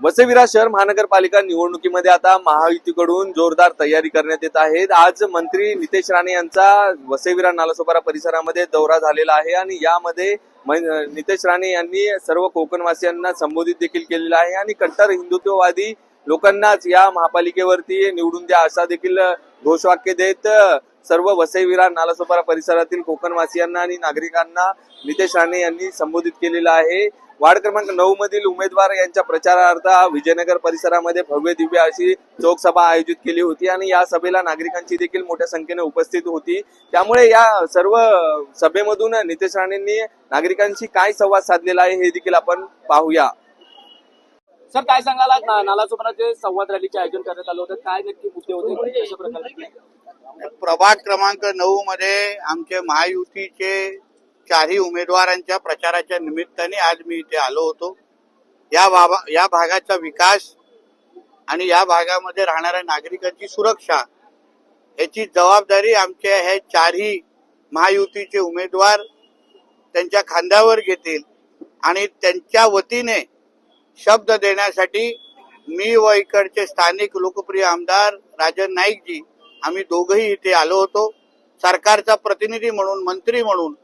वसेविरा शहर महानगरपालिका निवडणुकीमध्ये आता महायुतीकडून जोरदार तयारी करण्यात येत आहे. आज मंत्री नितेश राणे यांचा वसईविरा नालासोपारा परिसरामध्ये दौरा झालेला आहे आणि यामध्ये नितेश राणे यांनी सर्व कोकणवासियांना संबोधित देखील केलेलं आहे आणि कट्टर हिंदुत्ववादी लोकांनाच या महापालिकेवरती निवडून द्या असा देखील घोषवाक्य देत सर्व वसईविरा नालासोपारा परिसरातील कोकणवासियांना आणि नागरिकांना नितेश राणे यांनी संबोधित केलेलं आहे. वार्ड क्रमांक नऊ मधील उमेदवार यांच्या प्रचारार्थ विजयनगर परिसरामध्ये भव्य दिव्य अशी चौक सभा आयोजित केली होती आणि या सभेला नागरिकांची देखील मोठ्या संख्येने उपस्थित होती. त्यामुळे या सर्व सभेमधून नितेश राणेंनी नागरिकांशी काय संवाद साधलेला आहे हे देखील आपण पाहूया. सर काय सांगाल? आज ना- नालासोपाराचे संवाद रॅलीचे आयोजन करण्यात आलं होतं. काय नक्की मुद्दे होते? प्रभाग क्रमांक नऊ मध्ये आमचे महायुतीचे चारही उमेदवारांच्या प्रचाराच्या निमित्ताने आज मी इथे आलो होतो. या बाबा या भागाचा विकास आणि या भागामध्ये राहणाऱ्या नागरिकांची सुरक्षा याची जबाबदारी आमचे हे चारही महायुतीचे उमेदवार त्यांच्या खांद्यावर घेतील आणि त्यांच्या वतीने शब्द देण्यासाठी मी व इकडचे स्थानिक लोकप्रिय आमदार राजन नाईकजी आम्ही दोघंही इथे आलो होतो. सरकारचा प्रतिनिधी म्हणून मंत्री म्हणून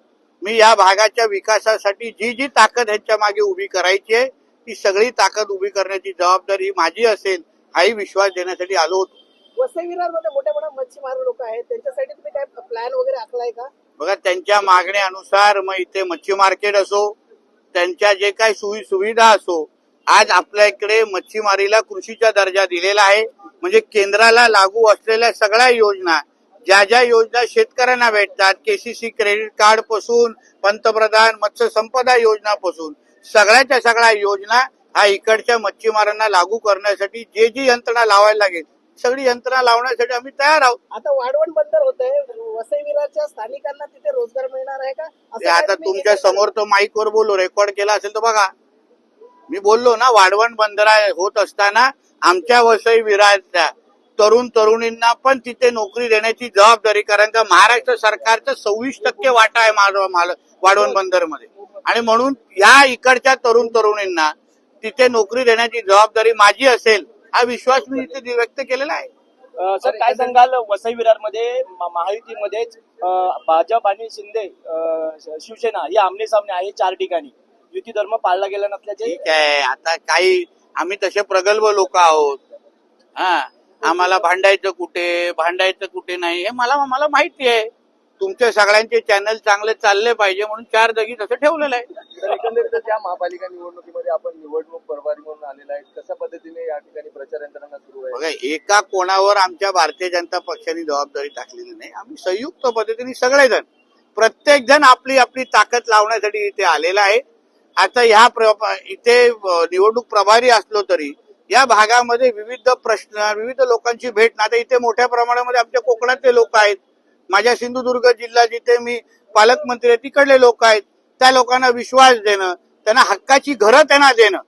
मी या भागाच्या विकासासाठी जी जी ताकद ह्याच्या मागे उभी करायची आहे ती सगळी ताकद उभी करण्याची जबाबदारी माझी असेल हाही विश्वास देण्यासाठी आलो होतो. वसई विरारमध्ये मोठ्या मोठ्या मच्छीमार लोक आहेत त्यांच्यासाठी तुम्ही काय प्लॅन वगैरे आखलाय का? बघा त्यांच्या मागण्यानुसार मग इथे मच्छी मार्केट असो त्यांच्या जे काही सोयी सुविधा असो आज आपल्या इकडे मच्छीमारीला कृषीचा दर्जा दिलेला आहे. म्हणजे केंद्राला लागू असलेल्या सगळ्या योजना ज्या ज्या योजना शेतकऱ्यांना भेटतात केसीसी क्रेडिट कार्डपासून पंतप्रधान मत्स्य संपदा योजनापासून सगळ्याच्या सगळ्या योजना हा इकडच्या मच्छीमारांना लागू करण्यासाठी जे जी यंत्रणा लावायला लागेल सगळी यंत्रणा लावण्यासाठी आम्ही तयार आहोत. आता वाढवण बंदर होत आहे वसई विरारच्या स्थानिकांना तिथे रोजगार मिळणार आहे का? ते आता तुमच्या? समोर तो माईक वर बोललो रेकॉर्ड केला असेल तर बघा. मी बोललो ना वाढवण बंदरा होत असताना आमच्या वसई विरारच्या तरुण तरुणींना पण तिथे नोकरी देण्याची जबाबदारी कारण का महाराष्ट्र सरकारचं सव्वीस टक्के वाटा आहे माल- माल- वाढवण बंदरमध्ये आणि म्हणून या इकडच्या तरुण तरुणींना तिथे नोकरी देण्याची जबाबदारी माझी असेल हा विश्वास मी इथे व्यक्त केलेला आहे. सर काय सांगाल वसई विरारमध्ये म- महायुतीमध्येच भाजप आणि शिंदे शिवसेना ही आमने सामने आहे चार ठिकाणी. युती धर्म पाळला गेला नसल्याचे ठीक आहे आता काही आम्ही तसे प्रगल्भ लोक आहोत. हा. आम्हाला भांडायचं कुठे भांडायचं कुठे नाही हे मला मला माहिती आहे. तुमचे सगळ्यांचे चॅनल चांगले चालले पाहिजे म्हणून चार जागी तसं ठेवलेलं आहे. तर एकंदरीत त्या महापालिका निवडणुकीमध्ये आपण निवडणूक प्रभारी म्हणून आलेला आहे. कशा पद्धतीने या ठिकाणी प्रचार यंत्रणा सुरू आहे? बघा एका कोणावर आमच्या भारतीय जनता पक्षाने जबाबदारी टाकलेली नाही. आम्ही संयुक्त पद्धतीने सगळेजण प्रत्येक जण आपली आपली ताकद लावण्यासाठी इथे आलेला आहे. आता ह्या प्र- इथे निवडणूक प्रभारी असलो तरी या भागामध्ये विविध प्रश्न विविध लोकांची भेट. ना इथे मोठ्या प्रमाणामध्ये आमच्या कोकणातले लोक आहेत. माझ्या सिंधुदुर्ग जिल्हा जिथे मी पालकमंत्री आहे तिकडले लोक आहेत. त्या लोकांना विश्वास देणं त्यांना हक्काची घरं त्यांना देणं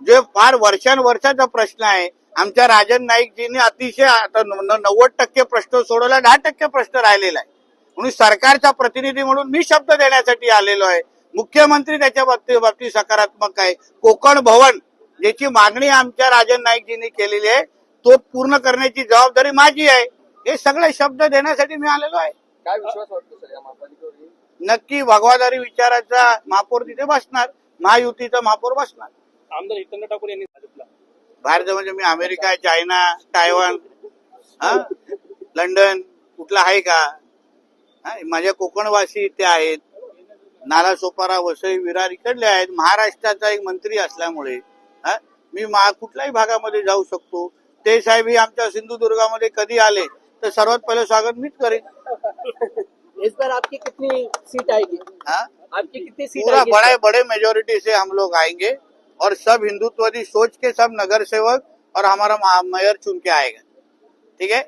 जे फार वर्षानुवर्षाचा प्रश्न आहे. आमच्या राजन नाईकजींनी अतिशय आता नव्वद टक्के प्रश्न सोडवला दहा टक्के प्रश्न राहिलेला आहे. म्हणून सरकारचा प्रतिनिधी म्हणून मी शब्द देण्यासाठी आलेलो आहे. मुख्यमंत्री त्याच्या बाबतीत बाबतीत सकारात्मक आहे. कोकण भवन ज्याची मागणी आमच्या राजन नाईकजींनी केलेली आहे. तो पूर्ण करण्याची जबाबदारी माझी आहे. हे सगळे शब्द देण्यासाठी मी आलेलो आहे. काय विश्वास वाटतो सर या महापालिकेवर नक्की भगवादारी विचाराचा महापौर तिथे बसणार. महायुतीचा महापौर बसणार. आमदार हितेंद्र ठाकूर यांनी सांगितलं. बाहेरचं म्हणजे मी अमेरिका चायना तायवान हा? लंडन कुठला आहे का? हा, माझ्या कोकणवासी इथे आहेत. नाला सोपारा वसई विरार इकडले आहेत. महाराष्ट्राचा एक मंत्री असल्यामुळे मी मा- कुठल्याही भागामध्ये जाऊ शकतो. ते साहेब ही आमच्या सिंधुदुर्गामध्ये कधी आले तर सर्वात पहिलं स्वागत मीच करेन. इस बार आपकी कितनी सीट आएगी? हा? आपकी कितनी सीट पूरा बड़े बड़े मेजोरिटी से हम लोग आएँगे और सब हिंदुत्ववादी सोच के सब नगर सेवक और हमारा मेयर चुन के आएगा। ठीक है?